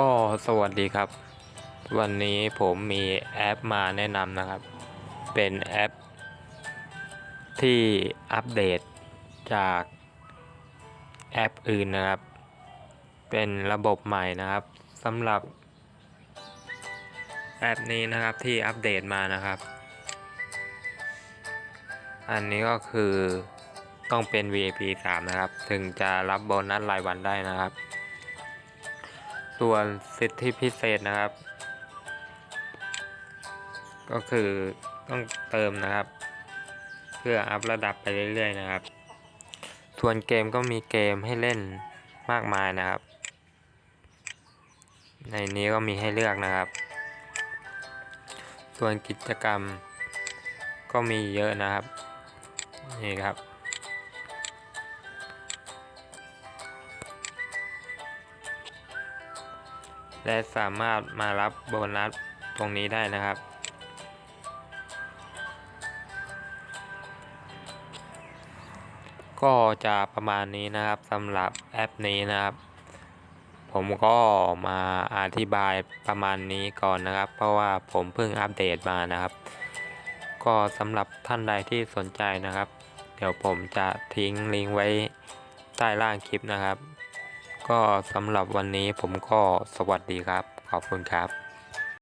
ก็สวัสดีครับ วันนี้ผมมีแอปมาแนะนำนะครับ เป็นแอป ที่อัปเดตจากแอปอื่นนะครับ เป็นระบบใหม่นะครับสำหรับ แอปนี้นะครับที่อัปเดตมานะครับ อันนี้ก็คือต้องเป็น VIP 3 นะครับ ถึงจะรับโบนัสรายวันได้นะครับ ส่วนสิทธิพิเศษนะครับ ก็คือต้องเติมนะครับ เพื่ออัพระดับไปเรื่อยๆนะครับ ส่วนเกมก็มีเกมให้เล่นมากมายนะครับ ในนี้ก็มีให้เลือกนะครับ ส่วนกิจกรรมก็มีเยอะนะครับ นี่ครับ และสามารถมารับโบนัสตรงนี้ได้นะครับ ก็จะประมาณนี้นะครับสำหรับแอปนี้นะครับ ผมก็มาอธิบายประมาณนี้ก่อนนะครับ เพราะว่าผมเพิ่งอัปเดตมานะครับ ก็สำหรับท่านใดที่สนใจนะครับ เดี๋ยวผมจะทิ้งลิงก์ไว้ใต้ล่างคลิปนะครับ ก็สำหรับวันนี้ผมก็สวัสดีครับ ขอบคุณครับ